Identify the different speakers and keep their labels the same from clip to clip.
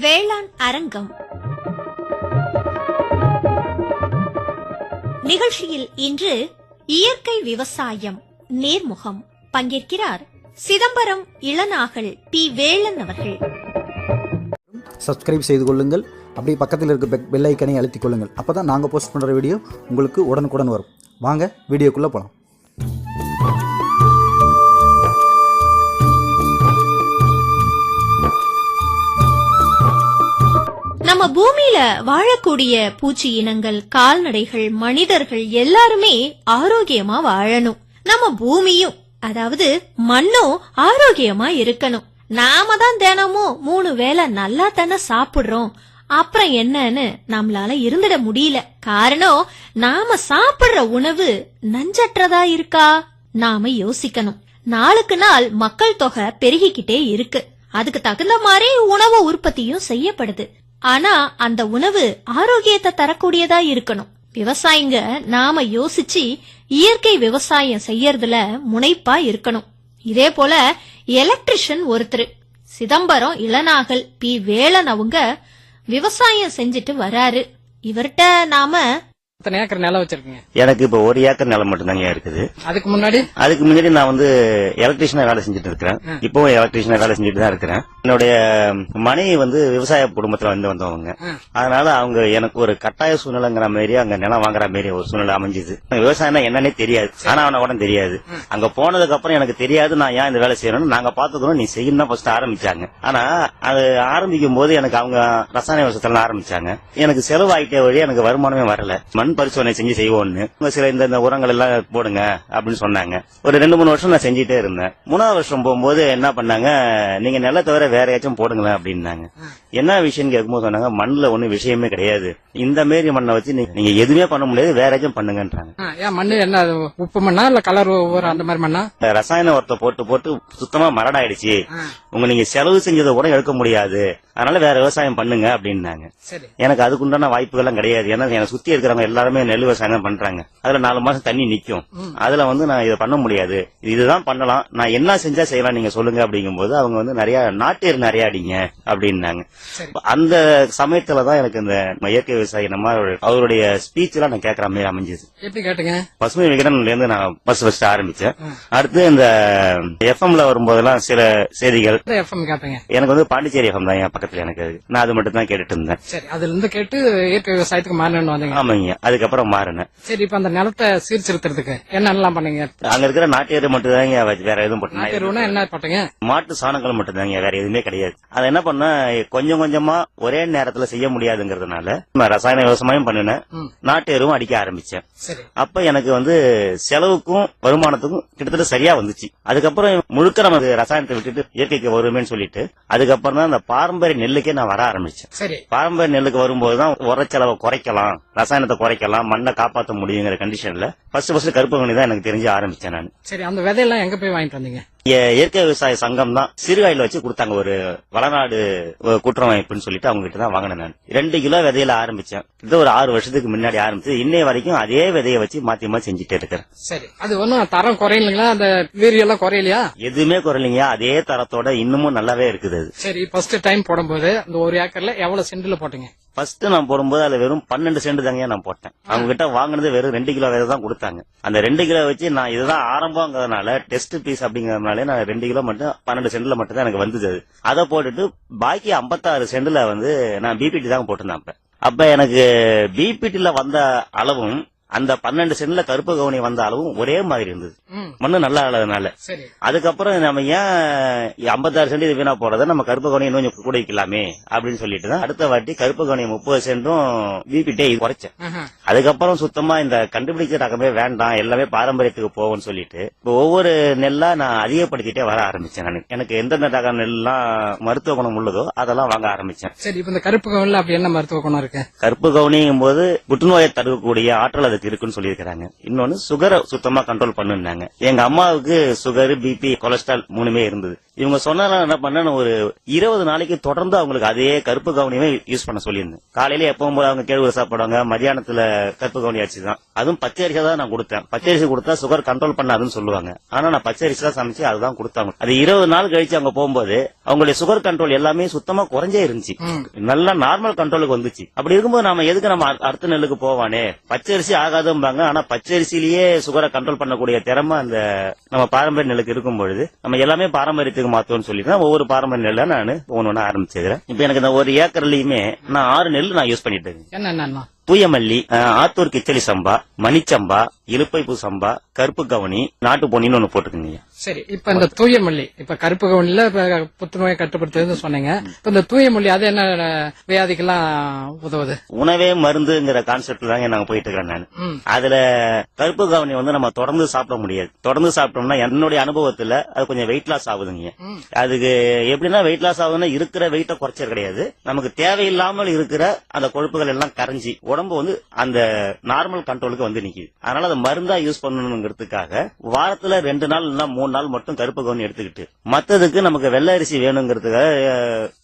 Speaker 1: வேளாண் அரங்கம். நிகழ்ச்சியில் இன்று இயற்கை விவசாயம் நேர்முகம். பங்கேற்கிறார் சிதம்பரம் இளநாகல் பி. வேலன் அவர்கள்.
Speaker 2: சப்ஸ்கிரைப் செய்து கொள்ளுங்கள். அப்படியே பக்கத்தில் இருக்க பெல் பெல் ஐக்கனை அழுத்திக் கொள்ளுங்கள். அப்போ தான் நாங்கள் போஸ்ட் பண்ணுற வீடியோ உங்களுக்கு உடனுக்குடன் வரும். வாங்க வீடியோக்குள்ளே போகலாம்
Speaker 1: நம்ம பூமியில வாழக்கூடிய பூச்சி இனங்கள் கால்நடைகள் மனிதர்கள் எல்லாருமே ஆரோக்கியமா வாழணும். நம்ம பூமியும் அதாவது மண்ணும் ஆரோக்கியமா இருக்கணும். நாம தான் தினமும் மூணு வேளை நல்லா தானே சாப்பிடுறோம். அப்புறம் என்னன்னு நம்மளால இருந்துட முடியல. காரணம் நாம சாப்பிடுற உணவு நஞ்சற்றதா இருக்கா? நாம யோசிக்கணும். நாளுக்கு நாள் மக்கள் தொகை பெருகிக்கிட்டே இருக்கு. அதுக்கு தகுந்த மாதிரி உணவு உற்பத்தியும் செய்யப்படுது. ஆனா அந்த உணவு ஆரோக்கியத்தை தரக்கூடியதா இருக்கணும். விவசாயிங்க நாம யோசிச்சு இயற்கை விவசாயம் செய்யறதுல முனைப்பா இருக்கணும். இதே போல எலக்ட்ரிஷியன் ஒருத்தர் சிதம்பரம் இளநாகல் பி. வேலன் அவங்க விவசாயம் செஞ்சுட்டு வராரு. இவர்கிட்ட நாம
Speaker 3: எத்தனை ஏக்கர் நிலம் வச்சிருக்கீங்க?
Speaker 4: எனக்கு இப்ப ஒரு ஏக்கர் நிலம் மட்டும்தாங்க இருக்குது.
Speaker 3: அதுக்கு முன்னாடி?
Speaker 4: அதுக்கு முன்னாடி நான் வந்து எலக்ட்ரிஷியனா வேலை செஞ்சுட்டு இருக்கிறேன். இப்பவும் எலக்ட்ரிஷியனா வேலை செஞ்சுட்டு தான் இருக்கிறேன். என்னுடைய மனைவி வந்து விவசாய குடும்பத்துல வந்து வந்தவங்க. அதனால அவங்க எனக்கு ஒரு கட்டாய சூழ்நிலைங்கிற மாதிரி அங்க நிலம் வாங்குற மாதிரி ஒரு சூழ்நிலை அமைஞ்சுது. விவசாயம்னா என்னன்னே தெரியாது. ஆனா அவன கூட தெரியாது. அங்க போனதுக்கு அப்புறம் எனக்கு தெரியாது நான் ஏன் இந்த வேலை செய்யணும்னு. நாங்க பாத்துக்கிறோம் நீ செய்யணும் ஃபர்ஸ்ட் ஆரம்பிச்சாங்க. ஆனா அது ஆரம்பிக்கும் போது எனக்கு அவங்க ரசாயன விவசாயத்துல ஆரம்பிச்சாங்க. எனக்கு செலவாயிட்டே வழி எனக்கு வருமானமே வரல. மண் பரிசோதனை செஞ்சு செய்வோம்னு. சில இந்த இந்த உரங்கள் எல்லாம் போடுங்க அப்படின்னு சொன்னாங்க. ஒரு ரெண்டு மூணு வருஷம் நான் செஞ்சுட்டே இருந்தேன். மூணாவது வருஷம் போகும்போது என்ன பண்ணாங்க நீங்க நில தவிர வேற ஏதாச்சும் போடுங்களேன் அப்படின்னாங்க. என்ன விஷயம் கேட்கும்போது சொன்னாங்க மண்ணுல ஒண்ணும் விஷயமே கிடையாது. இந்த மாரி மண்ணை வச்சு நீங்க- எதுவுமே பண்ண முடியாது வேற ஏதாச்சும் பண்ணுங்கன்றாங்க.
Speaker 3: ஏன் மண்ணு என்ன அது உப்பு மண்ணா இல்ல கலர் ஒவ்வொரு அந்த மாதிரி மண்ணா?
Speaker 4: ரசாயன உரத்தை போட்டு போட்டு சுத்தமா மரடாயிடுச்சு. உங்க நீங்க செலவு செஞ்சதை கூட எடுக்க முடியாது. அதனால வேற விவசாயம் பண்ணுங்க அப்படின்னாங்க. எனக்கு அதுக்குண்டான வாய்ப்புகள்லாம் கிடையாது. ஏன்னா என்னை சுத்தி இருக்கிறவங்க எல்லாருமே நெல் விவசாயம் பண்றாங்க. அதுல நாலு மாசம் தண்ணி நிக்கும். அதுல வந்து நான் இதை பண்ண முடியாது. இதுதான் பண்ணலாம். நான் என்ன செஞ்சா செய்யலாம் நீங்க சொல்லுங்க அப்படிங்கும்போது அவங்க வந்து நிறைய நாட்டேர் நிறைய அடிங்க அப்படின்னாங்க. அந்த சமயத்துலதான் எனக்கு இந்த இயற்கை விவசாயி நம்ம அவருடைய ஸ்பீச் எல்லாம் நான் கேட்கற மாதிரி அமைஞ்சது.
Speaker 3: எப்படி கேட்டுங்க?
Speaker 4: பசுமை விகடன்ல இருந்து நான் ஃபர்ஸ்ட் ஃபர்ஸ்ட் ஆரம்பிச்சேன். அடுத்து இந்த எஃப்எம்ல வரும்போதெல்லாம் சில செய்திகள்.
Speaker 3: எஃப்எம்
Speaker 4: எனக்கு வந்து பாண்டிச்சேரி எஃப்எம் தான் என் பக்கத்துல எனக்கு. நான் அது மட்டும் தான் கேட்டுட்டு இருந்தேன்.
Speaker 3: சரி அதுல இருந்து கேட்டு இயற்கை விவசாயத்துக்கு மாறணும்னு வந்தீங்க.
Speaker 4: ஆமாங்க. அதுக்கப்புறம் மாறினேன்.
Speaker 3: சரி இப்ப அந்த நிலத்தை சீர்திருத்துறதுக்கு என்னென்னலாம் பண்ணீங்க?
Speaker 4: அங்க இருக்கிற நாட்டு மட்டும் தாங்க வேற எதுவும் போட்டேன்
Speaker 3: என்ன போட்டீங்க?
Speaker 4: மாட்டு சாணங்கள் மட்டும் தாங்க வேற எதுவுமே கிடையாது. அதை என்ன பண்ண கொஞ்சம் கொஞ்சமா ஒரே நேரத்துல செய்ய முடியாதுங்கிறதுனால நான் ரசாயன விவசாயம் பண்ணினேன். நாட்டு எருவும் அடிக்க ஆரம்பிச்சேன். அப்ப எனக்கு வந்து செலவுக்கும் வருமானத்துக்கும் கிட்டத்தட்ட சரியா வந்துச்சு. அதுக்கப்புறம் முழுக்க நம்ம ரசாயனத்தை விட்டுட்டு இயற்கைக்கு வருவேன்னு சொல்லிட்டு அதுக்கப்புறம் தான் அந்த பாரம்பரிய நெல்லுக்கே நான் வர ஆரம்பிச்சேன். பாரம்பரிய நெல்லுக்கு வரும்போது தான் உர செலவை குறைக்கலாம் ரசாயனத்தை குறைக்கலாம் மண்ணை காப்பாற்ற முடியுங்கிற கண்டிஷன்ல ஃபர்ஸ்ட் ஃபர்ஸ்ட் கருப்பு கவனி தான் எனக்கு தெரிஞ்சு ஆரம்பிச்சேன் நான்.
Speaker 3: சரி அந்த விதையெல்லாம் எங்க போய் வாங்கிட்டு வந்தீங்க?
Speaker 4: இயற்கை விவசாய சங்கம் தான் சிறுகாயில வச்சு கொடுத்தாங்க. ஒரு வளநாடு அஹ், கூட்டுறமைப்புன்னு சொல்லிட்டு அவங்க கிட்ட தான் வாங்கினேன் நான். ரெண்டு கிலோ விதையில ஆரம்பிச்சேன். இது ஒரு ஆறு வருஷத்துக்கு முன்னாடி ஆரம்பிச்சு இன்னைய வரைக்கும் அதே விதையை வச்சு மாத்தி மாத்தி செஞ்சுட்டே இருக்கிறேன்.
Speaker 3: சரி அது ஒன்னும் தரம் குறையலைங்களா? அந்த வீரியெல்லாம் குறையலையா?
Speaker 4: எதுவுமே குறையிலைங்க. அதே தரத்தோட இன்னமும் நல்லாவே இருக்குது அது.
Speaker 3: சரி ஃபர்ஸ்ட் டைம் போடும்போது அந்த ஒரு ஏக்கர்ல எவ்வளவு சென்டில் போட்டீங்க?
Speaker 4: ஃபர்ஸ்ட் நான் போடும்போது அதுல வெறும் பன்னெண்டு சென்ட் தாங்க நான் போட்டேன். அவங்க கிட்ட வாங்கினது வெறும் ரெண்டு கிலோ விதை தான் கொடுத்தாங்க. அந்த ரெண்டு கிலோ வச்சு நான் இதுதான் ஆரம்பங்கிறதுனால டெஸ்ட் பீஸ் அப்படிங்கறதுனால நான் ரெண்டு கிலோ மட்டும் பன்னெண்டு சென்ட்ல மட்டும் தான் எனக்கு வந்தது. அது. போட்டுட்டு பாக்கி 56 சென்ட்ல வந்து நான் பிபிடி தான் போட்டிருந்தேன் அப்ப. அப்ப எனக்கு பிபிடில வந்த அளவும் அந்த பன்னெண்டு சென்ட்ல கருப்பு கவுனி வந்த அளவும் ஒரே மாதிரி இருந்தது. மண்ணு நல்லா இல்லாதனால
Speaker 3: சரி.
Speaker 4: அதுக்கப்புறம் நம்ம ஏன் ஐம்பத்தாறு சென்ட் இது வீணா போறதை நம்ம கருப்பு கவனியை இன்னும் கொஞ்சம் கூட வைக்கலாமே அப்படின்னு சொல்லிட்டு தான் அடுத்த வாட்டி கருப்பு கவனியை முப்பது சென்டும் பிபிட்டே குறைச்சேன். அதுக்கப்புறம் சுத்தமா இந்த கண்டுபிடிச்ச ரகமே வேண்டாம் எல்லாமே பாரம்பரியத்துக்கு போகும்னு சொல்லிட்டு இப்போ ஒவ்வொரு நெல்லா நான் அதிகப்படுத்திட்டே வர ஆரம்பிச்சேன் நான். எனக்கு எந்தெந்த ரக நெல்லாம் மருத்துவ குணம் உள்ளதோ அதெல்லாம் வாங்க ஆரம்பிச்சேன்.
Speaker 3: சரி இப்ப இந்த கருப்பு கவுன்ல அப்படி என்ன மருத்துவ குணம் இருக்கு?
Speaker 4: கருப்பு கவுனிங்கும் போது புற்றுநோயை தடுக்கக்கூடிய ஆற்றல் அதுக்கு இருக்குன்னு சொல்லியிருக்காங்க இன்னொன்னு சுகரை சுத்தமா கண்ட்ரோல் பண்ணுனாங்க எங்க அம்மாவுக்கு சுகர் பிபி கொலஸ்ட்ரால் மூணுமே இருந்தது. இவங்க சொன்னதால என்ன பண்ணேன் நான் ஒரு இருபது நாளைக்கு தொடர்ந்து அவங்களுக்கு அதே கருப்பு கவுனியவே யூஸ் பண்ண சொல்லியிருந்தேன். காலையில எப்பவும் போல அவங்க கேழ்வரகு சாப்பிடுவாங்க மதியானத்துல கருப்பு கவுனி அரிசி தான். அதுவும் பச்சை அரிசி தான் நான் கொடுத்தேன். பச்சை அரிசி கொடுத்தா சுகர் கண்ட்ரோல் பண்ணாதுன்னு சொல்லுவாங்க. ஆனா நான் பச்சை அரிசி தான் சமைச்சு அதுதான் கொடுத்தாங்க அது இருபது நாள் கழிச்சு அவங்க போகும்போது அவங்களுடைய சுகர் கண்ட்ரோல் எல்லாமே சுத்தமா குறைஞ்சே இருந்துச்சு. நல்லா நார்மல் கண்ட்ரோலுக்கு வந்துச்சு. அப்படி இருக்கும்போது நாம எதுக்கு நம்ம அடுத்த நெல்லுக்கு போவானே? பச்சரிசி ஆகாதும்பாங்க. ஆனா பச்சரிசிலேயே சுகரை கண்ட்ரோல் பண்ணக்கூடிய திறமை அந்த நம்ம பாரம்பரிய நெல்லுக்கு இருக்கும் பொழுது நம்ம எல்லாமே பாரம்பரியத்துக்கு மாத்தோம்னு சொல்லி தான் ஒவ்வொரு பாரம்பரிய நெல்லை நான் ஒன்னு ஒண்ணு ஆரம்பிச்சிருக்கிறேன் இப்ப எனக்கு இந்த ஒரு ஏக்கர்லயுமே நான் ஆறு நெல் நான் யூஸ் பண்ணிட்டு இருக்கேன். தூயமல்லி ஆத்தூர் கிச்சலி சம்பா மணிச்சம்பா இலுப்பைப்பூ சம்பா கருப்பு கவனி நாட்டு பொன்னின்னு ஒண்ணு போட்டுக்கோங்க
Speaker 3: சரி இப்ப இந்த தூய மல்லி இப்ப கருப்பு கவுனில புத்துநோயை கட்டுப்படுத்துறதுன்னு சொன்னீங்க. இப்ப இந்த தூய மல்லி அது என்ன வியாதிக்கெல்லாம் உதவுது?
Speaker 4: உணவே மருந்துங்கிற கான்செப்ட்ல தாங்க நாங்க போயிட்டு இருக்கிறேன் நான். அதுல கருப்பு கவனி வந்து நம்ம தொடர்ந்து சாப்பிட முடியாது. தொடர்ந்து சாப்பிட்டோம்னா என்னுடைய அனுபவத்துல அது கொஞ்சம் வெயிட் லாஸ் ஆகுதுங்க. அதுக்கு எப்படின்னா வெயிட் லாஸ் ஆகுதுன்னா இருக்கிற வெயிட்ட குறைச்சது கிடையாது. நமக்கு தேவையில்லாமல் இருக்கிற அந்த கொழுப்புகள் எல்லாம் கரைஞ்சி உடம்பு வந்து அந்த நார்மல் கண்ட்ரோலுக்கு வந்து நிக்குது. அதனால அதை மருந்தா யூஸ் பண்ணணுங்கிறதுக்காக வாரத்துல ரெண்டு நாள் இல்ல மூணு நாள் மட்டும் கருப்பு கவனி எடுத்துக்கிட்டு மத்ததுக்கு நமக்கு வெள்ளை அரிசி வேணுங்கிறதுக்காக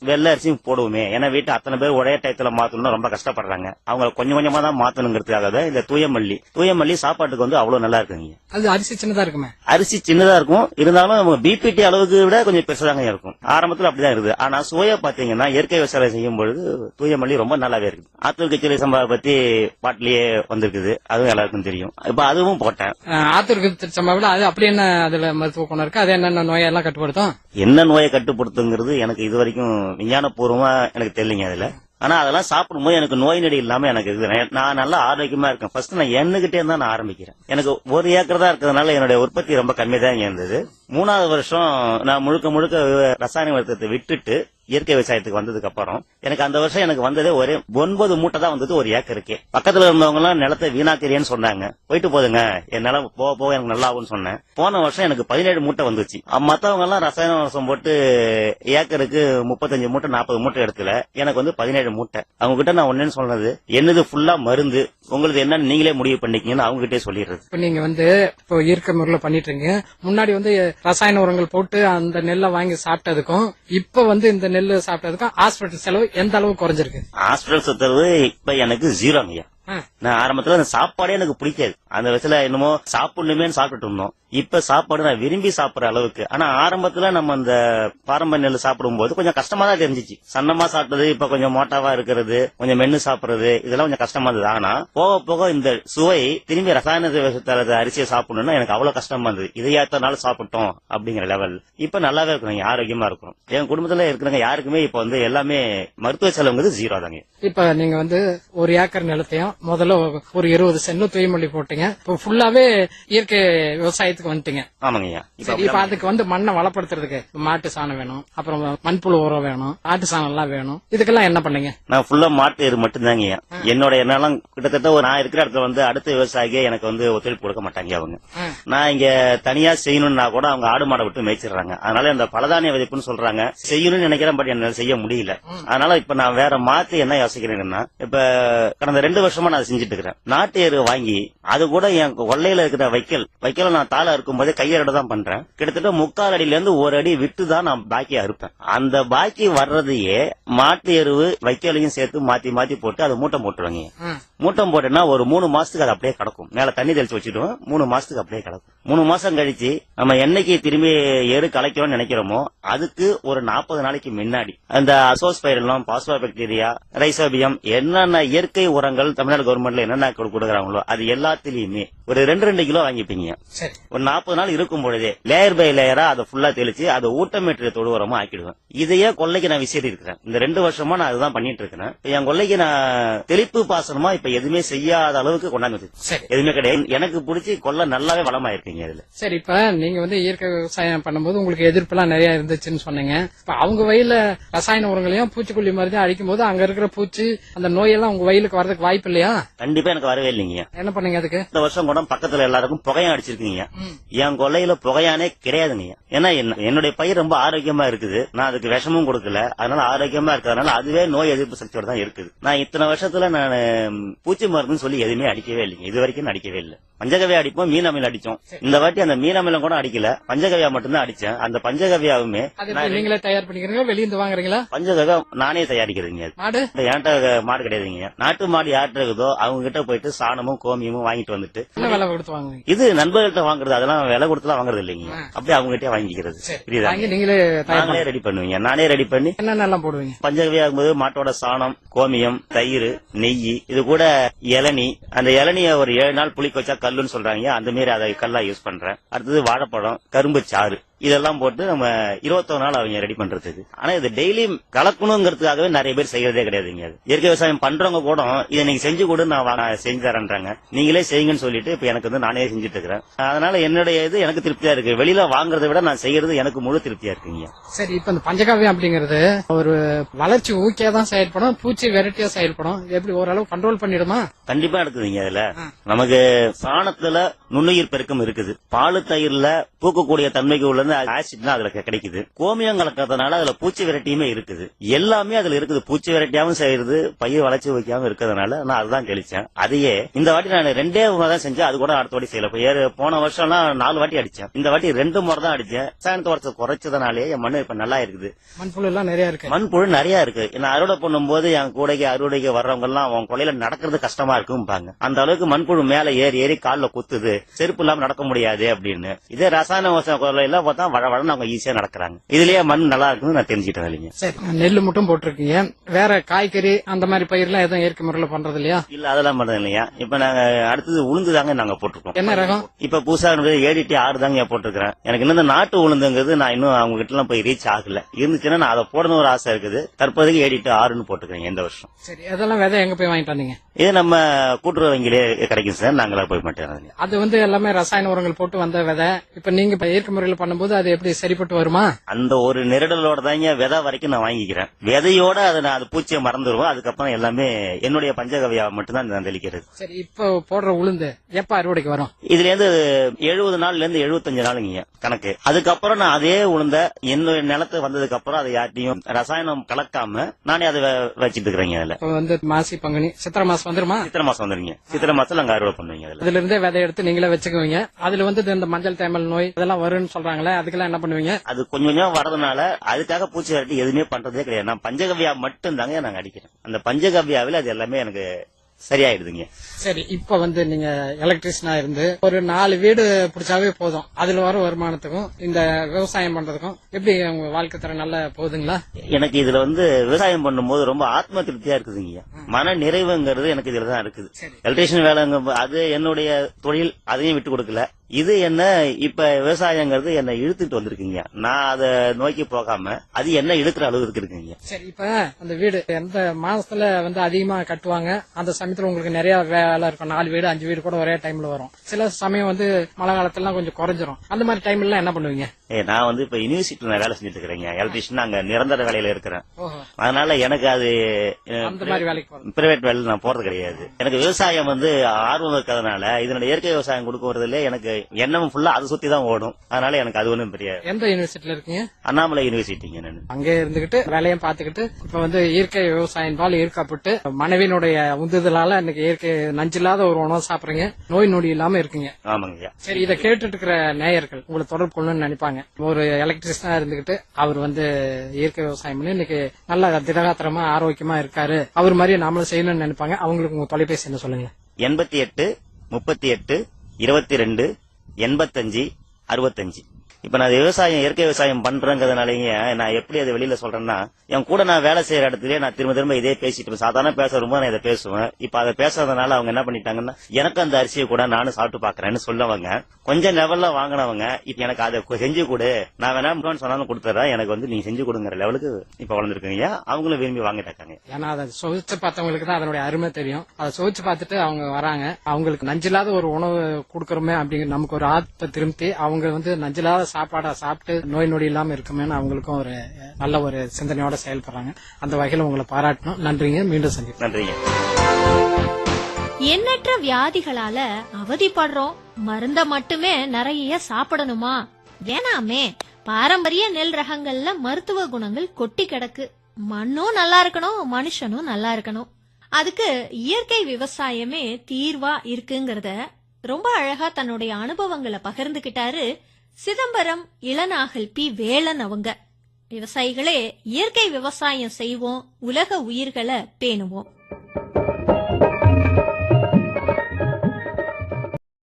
Speaker 4: வெள்ளை அரிசியும் போடுவோமே. ஏன்னா வீட்டு அத்தனை பேர் ஒரே டயத்துல மாத்தணும்னா ரொம்ப கஷ்டப்படுறாங்க. அவங்க கொஞ்சம் கொஞ்சமா தான் மாத்தணுங்கிறதுக்காக தான் இந்த தூயமல்லி. தூயமல்லி சாப்பாட்டுக்கு வந்து அவ்வளவு நல்லா இருக்குங்க.
Speaker 3: அது அரிசி சின்னதா இருக்குமே?
Speaker 4: அரிசி சின்னதா இருக்கும். இருந்தாலும் நம்ம பிபிடி அளவுக்கு விட கொஞ்சம் பெருசாதாங்க இருக்கும். ஆரம்பத்துல அப்படிதான் இருக்குது ஆனா சுவையா பாத்தீங்கன்னா இயற்கை விவசாயம் செய்யும் பொழுது தூயமல்லி ரொம்ப நல்லாவே இருக்கு ஆத்தூர் கிச்சடி சம்பா பத்தி பாட்டிலேயே வந்திருக்குது. அதுவும் எல்லாருக்கும் தெரியும். இப்ப அதுவும் போட்டேன்.
Speaker 3: அஹ், ஆத்தூருக்கு சம்பாவில் அது அப்படி என்ன அதுல மருத்துவ குணம் இருக்கு? அது என்னென்ன நோயெல்லாம் கட்டுப்படுத்தும்?
Speaker 4: என்ன நோயை கட்டுப்படுத்துங்கிறது எனக்கு இது வரைக்கும் விஞ்ஞானபூர்வமா எனக்கு தெரியலங்க அதுல. ஆனா அதெல்லாம் சாப்பிடும்போது எனக்கு நோய் நொடி இல்லாம எனக்கு இருக்குது. நான் நல்லா ஆரோக்கியமா இருக்கேன். ஃபர்ஸ்ட் நான் எண்ணுகிட்டே தான் நான் ஆரம்பிக்கிறேன். எனக்கு ஒரு ஏக்கர் தான் இருக்கிறதுனால என்னுடைய உற்பத்தி ரொம்ப கம்மி தான் இருந்தது. மூணாவது வருஷம் நான் முழுக்க முழுக்க ரசாயன விவசாயத்தை விட்டுட்டு இயற்கை விவசாயத்துக்கு வந்ததுக்கு அப்புறம் எனக்கு அந்த வருஷம் எனக்கு வந்ததே ஒரே ஒன்பது மூட்டை தான் வந்தது ஒரு ஏக்கருக்கே பக்கத்துல இருந்தவங்க எல்லாம் நிலத்தை வீணாக்கிறேன்னு சொன்னாங்க. போயிட்டு போதுங்க என் நிலம் போக போக எனக்கு நல்லா ஆகும்னு சொன்னேன். போன வருஷம் எனக்கு பதினேழு மூட்டை வந்துச்சு. மத்தவங்க எல்லாம் ரசாயன உரம் போட்டு ஏக்கருக்கு முப்பத்தஞ்சு மூட்டை நாற்பது மூட்டை எடுத்துல எனக்கு வந்து பதினேழு மூட்டை. அவங்க கிட்ட நான் ஒன்னு சொன்னது என்னது ஃபுல்லா மருந்து? உங்களுக்கு என்னன்னு நீங்களே முடிவு பண்ணிக்கீங்கன்னு அவங்க கிட்டே சொல்லிடுறது
Speaker 3: நீங்க வந்து இப்போ இயற்கை முறையில பண்ணிட்டு இருக்கீங்க. முன்னாடி வந்து ரசாயன உரங்கள் போட்டு அந்த நெல்லை வாங்கி சாப்பிட்டதுக்கும் இப்ப வந்து இந்த நெல்லு சாப்பிட்டதுக்கும் ஹாஸ்பிட்டல் செலவு எந்த அளவு குறைஞ்சிருக்கு?
Speaker 4: ஹாஸ்பிட்டல் சுத்தரவு இப்ப எனக்கு ஜீரோங்கய்யா
Speaker 3: ஆ.
Speaker 4: நான் ஆரம்பத்துல அந்த சாப்பாடே எனக்கு பிடிக்காது. அந்த வயசுல என்னமோ சாப்பிடணுமே சாப்பிட்டுட்டு இருந்தோம். இப்ப சாப்பாடு நான் விரும்பி சாப்பிடுற அளவுக்கு. ஆனா ஆரம்பத்துல நம்ம அந்த பாரம்பரிய நெல் சாப்பிடும்போது கொஞ்சம் கஷ்டமா தான் தெரிஞ்சிச்சு. சன்னமா சாப்பிட்டது இப்ப கொஞ்சம் மோட்டாவா இருக்கிறது கொஞ்சம் மென்னு சாப்பிடுறது இதெல்லாம் கொஞ்சம் கஷ்டமா இருந்தது. ஆனா போக போக இந்த சுவை திரும்பி ரசாயன விவசாயத்துல அரிசியை சாப்பிடணும்னா எனக்கு அவ்வளவு கஷ்டமா இருந்தது. இதை எத்தனை நாள் சாப்பிட்டோம் அப்படிங்கிற லெவல் இப்ப நல்லாவே இருக்கும் ஆரோக்கியமா இருக்கும் என் குடும்பத்துல இருக்கிறவங்க யாருக்குமே இப்ப வந்து எல்லாமே மருத்துவ செலவுங்கிறது ஜீரோ தாங்க.
Speaker 3: இப்ப நீங்க வந்து ஒரு ஏக்கர் நிலத்தையும் முதல்ல ஒரு இருபது சென்னு தூய்மொழி போட்டீங்க. இப்போ ஃபுல்லாவே இயற்கை விவசாயத்துக்கு வந்துட்டீங்க.
Speaker 4: ஆமாங்கய்யா
Speaker 3: சரி இப்ப அதுக்கு வந்து மண்ணை வளப்படுத்துறதுக்கு மாட்டு சாணம் வேணும். அப்புறம் மண்புழு உரம் வேணும். ஆட்டு சாணம் எல்லாம் வேணும். இதுக்கெல்லாம் என்ன பண்ணீங்க?
Speaker 4: நான் ஃபுல்லா மாட்டு எரு மட்டும்தாங்க என்னோட எண்ணெல்லாம் கிட்டத்தட்ட ஒரு நான் இருக்கிற இடத்துல வந்து அடுத்த விவசாயிಗೆ எனக்கு வந்து ஒத்துழைப்பு கொடுக்க மாட்டாங்க அவங்க. நான் இங்க தனியா செய்யணும்னா கூட அவங்க ஆடு மாடை விட்டு மேய்ச்சிடுறாங்க. அதனால இந்த பலதானிய விதைப்புன்னு சொல்றாங்க. செய்யணும்னு நினைக்கிறேன் பட் என்னால செய்ய முடியல. அதனால இப்ப நான் வேற மாத்தி என்ன யோசிக்கிறேன்னா இப்ப கடந்த ரெண்டு வருஷமா நான் செஞ்சுட்டு இருக்கிறேன். நாட்டு எரு வாங்கி அது கூட என் கொள்ளையில இருக்கிற வைக்கல் வைக்கல நான் தாள இருக்கும்போது கையெடு தான் பண்றேன். கிட்டத்தட்ட முக்கால் அடியில இருந்து ஒரு அடி விட்டு தான் நான் பாக்கியா இருப்பேன் அந்த பாக்கி வர்றதையே மாட்டு எருவு வைக்கோலையும் சேர்த்து மாத்தி மாத்தி போட்டு அதை மூட்டை போட்டுருவாங்க.
Speaker 3: ம்.
Speaker 4: மூட்டை போட்டேன்னா ஒரு மூணு மாசத்துக்கு அது அப்படியே கிடக்கும். மேல தண்ணி தெளிச்சு வச்சுடுவோம் மூணு மாசத்துக்கு அப்படியே கிடக்கும். மூணு மாசம் கழிச்சு நம்ம என்னைக்கு திரும்பி எரு கலைக்கிறோம்னு நினைக்கிறோமோ அதுக்கு ஒரு நாற்பது நாளைக்கு முன்னாடி அந்த அசோஸ்பைரலம் பாஸ்பா பாக்டீரியா ரைசோபியம் என்னென்ன இயற்கை உரங்கள் தமிழ்நாடு கவர்மெண்ட்ல என்னென்ன கொடு- கொடுக்குறாங்களோ அது எல்லாத்துலயுமே ஒரு ரெண்டு ரெண்டு கிலோ வாங்கிப்பீங்க. ஒரு நாற்பது நாள் இருக்கும் பொழுதே லேயர் பை லேயரா அதை ஃபுல்லா தெளிச்சு அதை ஊட்டமேற்ற தொழு உரமா ஆக்கிடுவேன். இதையே கொள்ளைக்கு நான் விசிறி இருக்கிறேன் இந்த ரெண்டு வருஷமா நான் அதுதான் பண்ணிட்டு இருக்கிறேன். என் கொள்ளைக்கு நான் தெளிப்பு பாசனமா இப்ப எதுவுமே செய்யாத அளவுக்கு கொண்டாந்து எதுவுமே கிடையாது. எனக்கு பிடிச்சி கொள்ளை நல்லாவே வளமாயிருக்கீங்க இதுல.
Speaker 3: சரி இப்ப நீங்க வந்து இயற்கை விவசாயம் பண்ணும்போது உங்களுக்கு எதிர்ப்பு எல்லாம் நிறைய இருந்துச்சுன்னு சொன்னீங்க. இப்ப அவங்க வயல்ல ரசாயன உரங்களையும் பூச்சிக்கொல்லி மருந்தையும் அடிக்கும் போது அங்க இருக்கிற பூச்சி அந்த நோயெல்லாம் உங்க வயலுக்கு வரதுக்கு வாய்ப்பு இல்லையா?
Speaker 4: கண்டிப்பா எனக்கு வரவே இல்லைங்க.
Speaker 3: என்ன பண்ணீங்க அதுக்கு?
Speaker 4: இந்த வருஷம் கூட பக்கத்துல எல்லாருக்கும் புகையான் அடிச்சிருக்கீங்க. என் கொள்ளையில புகையானே கிடையாதுங்க. ஏன்னா என்ன- என்னுடைய பயிர் ரொம்ப ஆரோக்கியமா இருக்குது. நான் அதுக்கு விஷமும் கொடுக்கல. அதனால ஆரோக்கியமா இருக்கிறதுனால அதுவே நோய் எதிர்ப்பு சக்தியோட தான் இருக்குது. நான் இத்தனை வருஷத்துல நான் பூச்சி மருந்துன்னு சொல்லி எதுவுமே அடிக்கவே இல்லைங்க. இது வரைக்கும் அடிக்கவே இல்லை. பஞ்சகவியா அடிப்போம் மீன் அமிலம் அடிச்சோம் இந்த வாட்டி அந்த மீன் அமிலம் கூட அடிக்கல. பஞ்சகவியா மட்டும்தான் அடிச்சேன். அந்த பஞ்சகவியாவுமே
Speaker 3: நீங்களே தயார் பண்ணிக்கிறீங்க வெளியிருந்து வாங்குறீங்களா?
Speaker 4: பஞ்சகவியா நானே தயாரிக்கிறதுங்க அது.
Speaker 3: மாடு
Speaker 4: என்கிட்ட மாடு கிடையாதுங்க. நாட்டு மாடு யார்கிட்ட இருக்குதோ அவங்க கிட்ட போயிட்டு சாணமும் கோமியமும் வாங்கிட்டு வந்துட்டு
Speaker 3: விலை கொடுத்து வாங்குவீங்க?
Speaker 4: இது நண்பர்கள்ட்ட வாங்குறது. அதெல்லாம் விலை கொடுத்துலாம் வாங்குறது இல்லைங்க. அப்படியே அவங்க கிட்டே வாங்கிக்கிறது புரியுதா?
Speaker 3: நீங்களே
Speaker 4: நானே ரெடி பண்ணுவீங்க. நானே ரெடி பண்ணி
Speaker 3: என்னென்னலாம் போடுவீங்க?
Speaker 4: பஞ்சகவியா ஆகும்போது மாட்டோட சாணம் கோமியம் தயிர் நெய் இது கூட இளநி. அந்த இளநிய ஒரு ஏழு நாள் புளிக்க வச்சா கல்லுன்னு சொல்றாங்க. அந்த மாதிரி அதை கல்லா யூஸ் பண்றேன். அடுத்தது வாழைப்பழம் கரும்பு சாறு. இதெல்லாம் போட்டு நம்ம இருபத்தொரு நாள் அவங்க ரெடி பண்றதுக்கு. ஆனா இது டெய்லி கலக்கணுங்கிறதுக்காகவே நிறைய பேர் செய்யறதே கிடையாதுங்க இயற்கை விவசாயம் பண்றவங்க கூட இதை நீங்க செஞ்சு கொடு நான் செஞ்சு தரேன்றாங்க. நீங்களே செய்யுங்கன்னு சொல்லிட்டு இப்ப எனக்கு வந்து நானே செஞ்சுட்டு இருக்கிறேன். அதனால என்னுடைய இது எனக்கு திருப்தியா இருக்கு. வெளியில வாங்குறதை விட நான் செய்யறது எனக்கு முழு திருப்தியா இருக்குங்க
Speaker 3: சரி இப்ப இந்த பஞ்சகாவியம் அப்படிங்கிறது ஒரு வளர்ச்சி ஊக்கியா தான் செயல்படும் பூச்சி வெரைட்டியா செயல்படும். எப்படி ஓரளவு கண்ட்ரோல் பண்ணிடுமா?
Speaker 4: கண்டிப்பா இருக்குதுங்க அதுல நமக்கு சாணத்துல நுண்ணுயிர் பெருக்கம் இருக்குது. பாலு தயிர்ல பூக்கக்கூடிய தன்மைக்கு உள்ளது ஆசிட் தான் அதுல கிடைக்குது. கோமியம் கலக்கிறதுனால அதுல பூச்சி வெரைட்டியுமே இருக்குது. எல்லாமே அதுல இருக்குது. பூச்சி வெரைட்டியாவும் செய்யுது பயிர் வளர்ச்சி வைக்காம இருக்கிறதுனால நான் அதுதான் தெளிச்சேன். அதையே இந்த வாட்டி நான் ரெண்டே முறை தான் செஞ்சேன். அது கூட அடுத்த வாட்டி செய்யல. ஏறு- போன வருஷம்லாம் நாலு வாட்டி அடிச்சேன். இந்த வாட்டி ரெண்டு முறை தான் அடிச்சேன். ரசாயனத்தை உரத்தை குறைச்சதுனாலே என் மண்ணு இப்ப நல்லா இருக்குது.
Speaker 3: மண்புழு எல்லாம் நிறைய இருக்கு.
Speaker 4: மண்புழு நிறைய இருக்கு. நான் அறுவடை பண்ணும்போது என் கூடைக்கு அறுவடைக்கு வர்றவங்க எல்லாம் அவன் கொலையில நடக்கிறது கஷ்டமா இருக்கும்பாங்க. அந்த அளவுக்கு மண்புழு மேல ஏறி ஏறி கால்ல குத்துது. செருப்பு இல்லாம நடக்க முடியாது அப்படின்னு. இதே ரசாயன கொலையில பார்த்தா வள வளன்னு அவங்க ஈஸியா நடக்கிறாங்க. இதுலயே மண் நல்லா இருக்குன்னு நான் தெரிஞ்சுக்கிட்டேன் இல்லைங்க
Speaker 3: சரி நெல்லு மட்டும் போட்டிருக்கீங்க. வேற காய்கறி அந்த மாதிரி பயிர்லாம் எதுவும் இயற்கை முறையில பண்றது இல்லையா
Speaker 4: இல்ல அதெல்லாம் பண்றது இல்லையா? இப்ப நாங்க அடுத்தது உளுந்து தாங்க நாங்க போட்டிருக்கோம்.
Speaker 3: என்ன ரகம்?
Speaker 4: இப்ப புதுசா ஏடிடி ஆறு தாங்க போட்டிருக்கிறேன். எனக்கு இன்னும் நாட்டு உளுந்துங்கிறது நான் இன்னும் அவங்க கிட்ட எல்லாம் போய் ரீச் ஆகல. இருந்துச்சுன்னா நான் அதை போடணும் ஒரு ஆசை இருக்குது. தற்போதைக்கு ஏடிட்டு ஆறுன்னு போட்டுக்கிறேன் எந்த வருஷம்.
Speaker 3: சரி அதெல்லாம் விதை எங்க போய் வாங்கிட்டு வந்தீங்க?
Speaker 4: இது நம்ம கூட்டுறவு வங்கியிலே கிடைக்கும் சார். நாங்களா போய் மாட்டேன்
Speaker 3: அது வந்து எல்லாமே ரசாயன உரங்கள் போட்டு வந்த விதை. இப்ப நீங்க இயற்கை முறையில பண்ணும்போது அது எப்படி சரிப்பட்டு வருமா?
Speaker 4: அந்த ஒரு நெருடலோட தாங்க விதை வரைக்கும் நான் வாங்கிக்கிறேன். விதையோட அதை நான் அது பூச்சியை மறந்துடுவோம். அதுக்கப்புறம் எல்லாமே என்னுடைய பஞ்சகவியா மட்டும்தான் நான் தெளிக்கிறது.
Speaker 3: சரி இப்போ போடுற உளுந்து எப்ப அறுவடைக்கு வரும்?
Speaker 4: இதுல இருந்து எழுபது நாள்ல இருந்து எழுபத்தஞ்சு நாளுங்க கணக்கு. அதுக்கப்புறம் நான் அதே உளுந்த என்னுடைய நிலத்து வந்ததுக்கு அப்புறம் அதை யார்ட்டையும் ரசாயனம் கலக்காம நானே அதை வச்சிட்டு இருக்கிறேங்க அதுல.
Speaker 3: வந்து மாசி பங்குனி சித்திரை மாசம் வந்துருமா?
Speaker 4: சித்திரை மாசம் வந்துருங்க சித்திரை மாசத்துல நாங்க அறுவடை பண்ணுவீங்க அதுல.
Speaker 3: அதுல இருந்தே விதை எடுத்து நீங்களே வச்சுக்குவீங்க. அதுல வந்து இந்த மஞ்சள் தேமல் நோய் இதெல்லாம் வரும்னு சொல்றாங்களே அதுக்கெல்லாம் என்ன பண்ணுவீங்க?
Speaker 4: அது கொஞ்சம் கொஞ்சம் வரதுனால அதுக்காக பூச்சி விரட்டி எதுவுமே பண்றதே கிடையாது. நான் பஞ்சகவ்யா மட்டும் தாங்க நாங்க அடிக்கிறேன் அந்த பஞ்சகவ்யாவில் அது எல்லாமே எனக்கு சரியாயிடுதுங்க.
Speaker 3: சரி இப்ப வந்து நீங்க எலக்ட்ரிஷியனா இருந்து ஒரு நாலு வீடு பிடிச்சாவே போதும். அதுல வர வருமானத்துக்கும் இந்த விவசாயம் பண்றதுக்கும் எப்படி உங்க வாழ்க்கை தரம் நல்லா போகுதுங்களா?
Speaker 4: எனக்கு இதுல வந்து விவசாயம் பண்ணும்போது ரொம்ப ஆத்ம திருப்தியா இருக்குதுங்க. மன நிறைவுங்கிறது எனக்கு இதுல தான் இருக்குது எலக்ட்ரிஷியன் வேலைங்க அது என்னுடைய தொழில் அதையும் விட்டு கொடுக்கல. இது என்ன இப்ப விவசாயங்கிறது என்ன இழுத்துட்டு வந்திருக்குங்க. நான் அதை நோக்கி போகாம அது என்ன இழுக்கிற அளவுக்கு இருக்குங்க
Speaker 3: சரி இப்ப அந்த வீடு எந்த மாசத்துல வந்து அதிகமா கட்டுவாங்க? அந்த சமயத்துல உங்களுக்கு நிறைய வேலை இருக்கும். நாலு வீடு அஞ்சு வீடு கூட ஒரே டைம்ல வரும். சில சமயம் வந்து மழை காலத்துல கொஞ்சம் குறைஞ்சிரும். அந்த மாதிரி டைம்ல என்ன பண்ணுவீங்க?
Speaker 4: ஏ நான் வந்து இப்ப யூனிவர்சிட்டில நான் வேலை செஞ்சுட்டு இருக்கிறேங்க. எலக்ட்ரிஷியன் அங்க நிரந்தர வேலையில இருக்கிறேன். அதனால எனக்கு அது பிரைவேட் வேலையில் நான் போறது கிடையாது. எனக்கு விவசாயம் வந்து ஆர்வம் இருக்கிறதுனால இதனுடைய இயற்கை விவசாயம் கொடுக்கறதுல எனக்கு எண்ணம் ஃபுல்லா அதை சுத்தி தான் ஓடும். அதனால எனக்கு அது ஒன்றும் பெரிய
Speaker 3: எந்த யூனிவர்சிட்டில இருக்கீங்க?
Speaker 4: அண்ணாமலை யூனிவர்சிட்டிங்க நான்.
Speaker 3: அங்கே இருந்துகிட்டு வேலையும் பார்த்துக்கிட்டு இப்ப வந்து இயற்கை விவசாயம் பால் ஈர்க்கப்பட்டு மனைவியினுடைய உந்துதலால இன்னைக்கு இயற்கை நஞ்சில்லாத ஒரு உணவு சாப்பிடுறீங்க நோய் நொடி இல்லாம இருக்கீங்க.
Speaker 4: ஆமாங்க
Speaker 3: சரி இதை கேட்டுட்டு இருக்கிற நேயர்கள் உங்களை தொடர்பு கொள்ளணும்னு நினைப்பாங்க. ஒரு எலக்ட்ரிஷியனா இருந்துகிட்டு அவர் வந்து இயற்கை விவசாயம் பண்ணி இன்னைக்கு நல்ல திடகாத்திரமா ஆரோக்கியமா இருக்காரு. அவர் மாதிரியே நாமளும் செய்யணும்னு நினைப்பாங்க. அவங்களுக்கு உங்க தொலைபேசி என்ன சொல்லுங்க
Speaker 4: எண்பத்தி எட்டு முப்பத்தி எட்டு இருபத்தி ரெண்டு எண்பத்தஞ்சு அறுபத்தஞ்சு. இப்ப நான் விவசாயம் இயற்கை விவசாயம் பண்றேங்கிறதுனாலங்க நான் எப்படி அதை வெளியில சொல்றேன்னா என் கூட நான் வேலை செய்யற இடத்துலயே நான் திரும்ப திரும்ப இதே பேசிட்டு இருப்பேன். சாதாரண பேச ரொம்ப நான் இதை பேசுவேன். இப்ப அதை பேசுறதுனால அவங்க என்ன பண்ணிட்டாங்கன்னா எனக்கு அந்த அரிசியை கூட நானும் சாப்பிட்டு பாக்குறேன்னு சொல்லவங்க கொஞ்சம் லெவல்ல வாங்கினவங்க இப்ப எனக்கு அதை செஞ்சு கொடு. நான் வேணாம் சொன்னாலும் கொடுத்துறேன். எனக்கு வந்து நீங்க செஞ்சு கொடுங்கிற லெவலுக்கு இப்ப வளர்ந்துருக்கீங்க. அவங்களும் விரும்பி வாங்கிட்டாங்க.
Speaker 3: ஏன்னா அதை சுவைச்சு பார்த்தவங்களுக்கு தான் அதனுடைய அருமை தெரியும். அதை சுவைச்சு பார்த்துட்டு அவங்க வராங்க. அவங்களுக்கு நஞ்சில்லாத ஒரு உணவு கொடுக்கறோமே அப்படிங்கிற நமக்கு ஒரு ஆத்ம திருப்தி. அவங்க வந்து நஞ்சில்லாத சாப்பாடை சாப்பிட்டு நோய் நொடி இல்லாம இருக்குமேன்னு அவங்களுக்கும் ஒரு நல்ல ஒரு சிந்தனையோட செயல்படுறாங்க. அந்த வகையில் உங்களை பாராட்டணும். நன்றிங்க. மீண்டும் சந்திப்போம்.
Speaker 4: நன்றிங்க.
Speaker 1: எண்ணற்ற வியாதிகளால அவதிப்படுறோம். மருந்த மட்டுமே நிறைய சாப்பிடணுமா? வேணாமே. பாரம்பரிய நெல் ரகங்கள்ல மருத்துவ குணங்கள் கொட்டி கிடக்கு. மண்ணும் நல்லா இருக்கணும் மனுஷனும் நல்லா இருக்கணும். அதுக்கு இயற்கை விவசாயமே தீர்வா இருக்குங்கிறத ரொம்ப அழகா தன்னுடைய அனுபவங்களை பகிர்ந்துகிட்டாரு சிதம்பரம் இளநாகல் பி. வேலன் அவங்க. விவசாயிகளே இயற்கை விவசாயம் செய்வோம் உலக உயிர்களை பேணுவோம்.